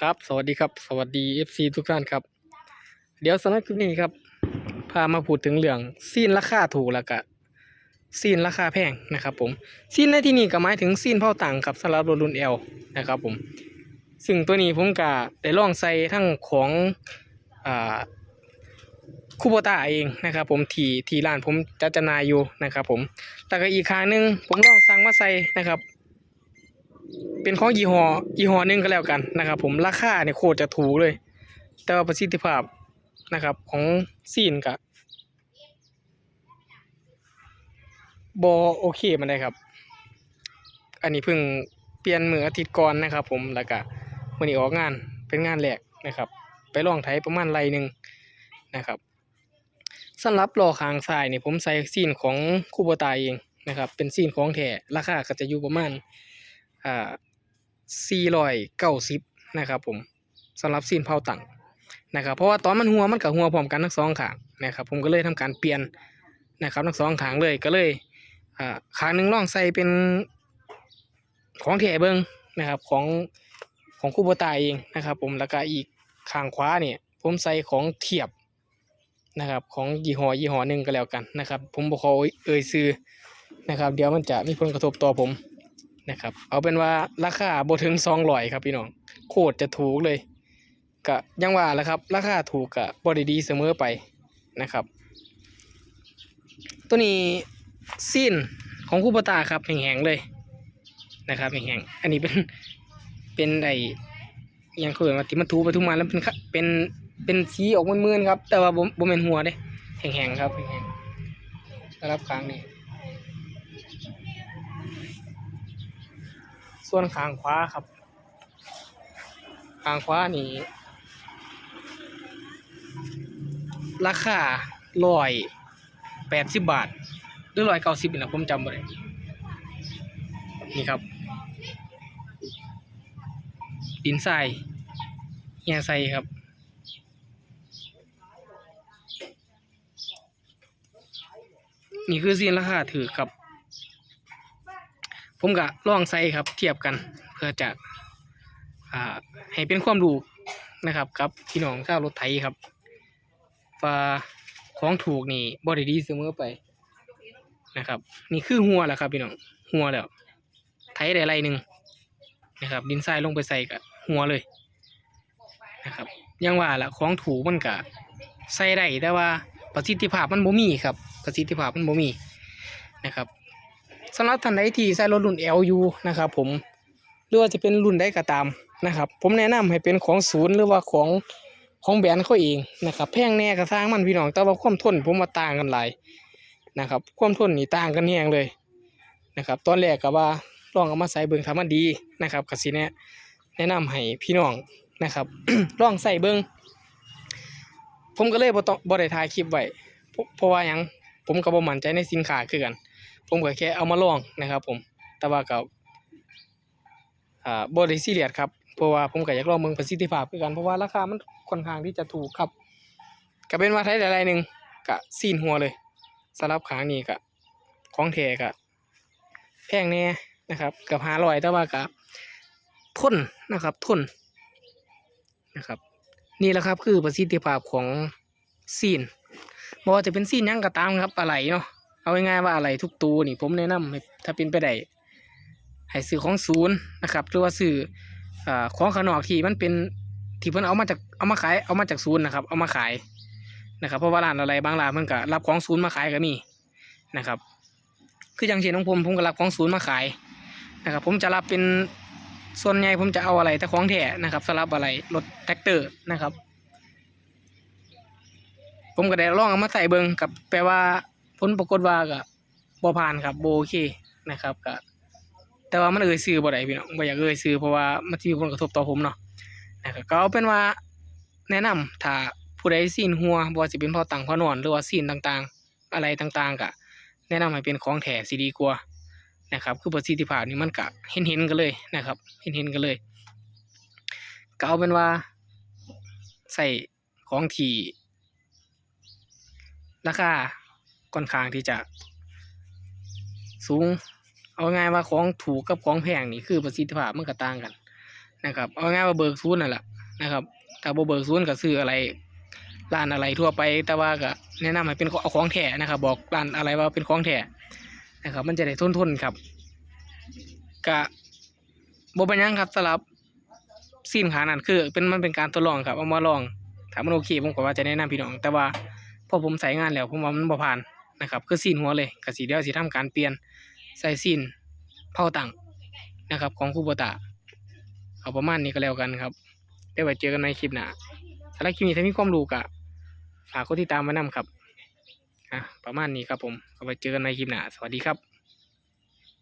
ครับ สวัสดีครับ สวัสดี FC ทุกท่านครับ เดี๋ยวสำหรับคลิปนี้ครับ พามาพูดถึงเรื่องซีนราคาถูกแล้วก็ซีนราคาแพงนะครับ ผมซีนในที่นี้ก็หมายถึงซีนเผาตังครับสำหรับรถรุ่น L นะครับผมซึ่งตัวนี้ผมก็ได้ลองใส่ทั้งของอ่าคูโบต้าเองนะครับผมที่ที่ร้านผมจัดจำหน่ายอยู่นะครับผมแต่ก็อีกครั้งหนึ่งผมลองสั่งมาใส่นะครับ เป็นของยี่ห้อยี่ห้อหนึ่งก็แล้วกันนะครับผมราคาเนี่ยโคตรจะถูกเลย แต่ว่าประสิทธิภาพนะครับของซีนกับบอโอเคมันได้ครับ อันนี้เพิ่งเปลี่ยนมืออาทิตย์ก่อนนะครับ ผมแล้วก็วันนี้ออกงานเป็นงานแรกนะครับ ไปลองไถประมาณไรหนึ่งนะครับสำหรับล้อข้างซ้ายนี่ผมใส่ซีนของคูโบตาเองนะครับ เป็นซีนของแท้ราคาก็จะอยู่ประมาณ อ่า490นะครับผมสำหรับซีนเผาตังนะครับเพราะว่าตอนมันหัวมันกับหัวพร้อมกันทั้งสองขางนะครับผมก็เลยทำการเปลี่ยนนะครับทั้งสองขางเลยก็เลยอ่าขางหนึ่งล่องใส่เป็นของแถเบิงนะครับของของคูโบตายเองนะครับผมแล้วก็อีกขางขวาเนี่ยผมใส่ของเทียบนะครับของยี่ห้อยี่ห้อหนึ่งก็แล้วกันนะครับผมบอกเขอเอ่ยซื้อนะครับ เดี๋ยวมันจะมีผลกระทบต่อผม นะครับ เอาเป็นว่าราคาบ่ถึงสองร้อยครับพี่น้องโคตรจะถูกเลยก็ยังว่าแหละครับ ราคาถูกกับ่ได้ดีเสมอไปนะครับ ตัวนี้ซีนของคูปตาครับแห้งๆเลยนะครับแห้งๆอันนี้เป็นเป็นไอยังเคือว่าที่มันถูไปทุกมาแล้วเป็นเป็นเป็นสีออกมืนๆครับ แต่ว่าบ่บ่แม่นหัวเด้แห้งๆครับแห้งๆสำหรับครั้งนี้ ส่วนขางขวาครับขางขวานี่ราคาร้อยแปดสิบบาท หรือร้อยเก้าสิบนี่นะผมจำบ่ได้นี่ครับ ดินทรายเฮียใส่ครับนี่คือซีนราคาถือครับ ผมก็ลองใส่ครับเทียบกันเพื่อจะอให้เป็นความรู้นะครับกับพี่น้องชาวรถไถครับว่าของถูกนี่บริดีเสมอไปนะครับ นี่คือหัวแหละครับพี่น้องหัวแล้วไถได้ไรหนึ่งนะครับ ดินทรายลงไปใส่กับหัวเลยนะครับยังว่าละของถูกมันก็ใส่ได้แต่ว่าประสิทธิภาพมันบ่มีครับ ประสิทธิภาพมันบ่มีนะครับ สำหรับท่านใดที่ใช้รถรุ่น LU นะครับผมหรือว่าจะเป็นรุ่นใดก็ตามนะครับ ผมแนะนำให้เป็นของศูนย์หรือว่าของของแบรนด์เขาเองนะครับแพงแน่ก็สร้างมันพี่น้องแต่ว่าความทนผมมาต่างกันหลายนะครับ ความทนนี่ต่างกันแยงเลยนะครับ ตอนแรกก็ว่าลองเอามาใส่เบิ่งถ้ามันดีนะครับก็สิแนะแนะนำให้พี่น้องนะครับลองใส่เบิ่งผมก็เลยบ่ต้องบ่ได้ถ่ายคลิปไว้เพราะเพราะว่ายังผมก็บ่มั่นใจในสินค้าคือกัน ผมก็แค่เอามาลองนะครับ ผม แต่ว่าก็อ่าบริซีเรียสครับ เพราะว่าผมก็อยากลองเมืองประสิทธิภาพคือกัน เพราะว่าราคามันค่อนข้างที่จะถูกครับก็เป็นว่าไทยหลายๆหนึ่งก็ซีนหัวเลยสำหรับขางนี้ก็ของแท้ก็แพงแน่นะครับกับหาร้อยแต่ว่าก็ทนนะครับทนนะครับนี่แหละครับคือประสิทธิภาพของซีนบ่ว่าจะเป็นซีนยังก็ตามครับอะไรเนาะ เอาง่ายๆว่าอะไรทุกตัวนี่ผมแนะนำให้ถ้าเป็นไปได้ให้ซื้อของศูนย์นะครับหรือว่าซื้ออ่าของข้างนอกที่มันเป็นที่เพิ่นเอามาจากเอามาขายเอามาจากศูนย์นะครับ เอามาขายนะครับเพราะว่าร้านอะไรบางร้านมันก็รับของศูนย์มาขายก็มีนะครับ คืออย่างเช่นของผมผมก็รับของศูนย์มาขายนะครับ ผมจะรับเป็นส่วนใหญ่ผมจะเอาอะไรแต่ของแท้นะครับสำหรับอะไรรถแท็กเตอร์นะครับ ผมก็ได้ลองเอามาใส่เบิงกับแปลว่า ผลปรากฏว่าก็บ่ผ่านครับบ่โอเคนะครับก็แต่ว่ามันเอ่ยซื้อบ่ได้พี่น้องบ่อยากเอ่ยซื้อเพราะว่ามันสิมีผลกระทบต่อผมเนาะนะครับก็เอาเป็นว่าแนะนำถ้าผู้ใดซีนหัวบ่ว่าสิเป็นพ่อตังพอนอนหรือว่าซีนต่างๆ อะไรต่างๆก็แนะนำให้เป็นของแท้สิดีกว่านะครับ คือประสิทธิภาพนี่มันก็เห็นๆกันเลยนะครับ เห็นๆกันเลยก็เอาเป็นว่าใส่ของที่ราคา ค่อนข้างที่จะ สูง เอาง่ายว่าของถูกกับของแพงนี่คือประสิทธิภาพมันก็ต่างกันนะครับ เอาง่ายว่าเบิกศูนนั่นแหละนะครับถ้าบ่เบิกศูนก็ซื้ออะไรร้านอะไรทั่วไป แต่ว่าก็แนะนำให้เป็นเอาของแท้นะครับ บอกร้านอะไรว่าเป็นของแท้นะครับ มันจะได้ทนทนๆครับก็บ่เป็นยังครับสำหรับสินค้านั้นคือ เป็นมันเป็นการทดลองครับเอามาลองถ้ามันโอเคผมก็ว่าจะแนะนำพี่น้อง แต่ว่าพอผมใส่งานแล้วผมว่ามันบ่ผ่าน นะครับคือซีนหัวเลยก็สิเดียวสีทำการเปลี่ยนใส่ซีนเผาตังนะครับ ของคูโบตาเอาประมาณนี้ก็แล้วกันครับได้ไว้เจอกันในคลิปหน้าสำหรับคลิปนี้ถ้ามีความรู้ก็ฝากกดติดตามมานำครับอะประมาณนี้ครับผมเอาไว้เจอกันในคลิปหน้าสวัสดีครับ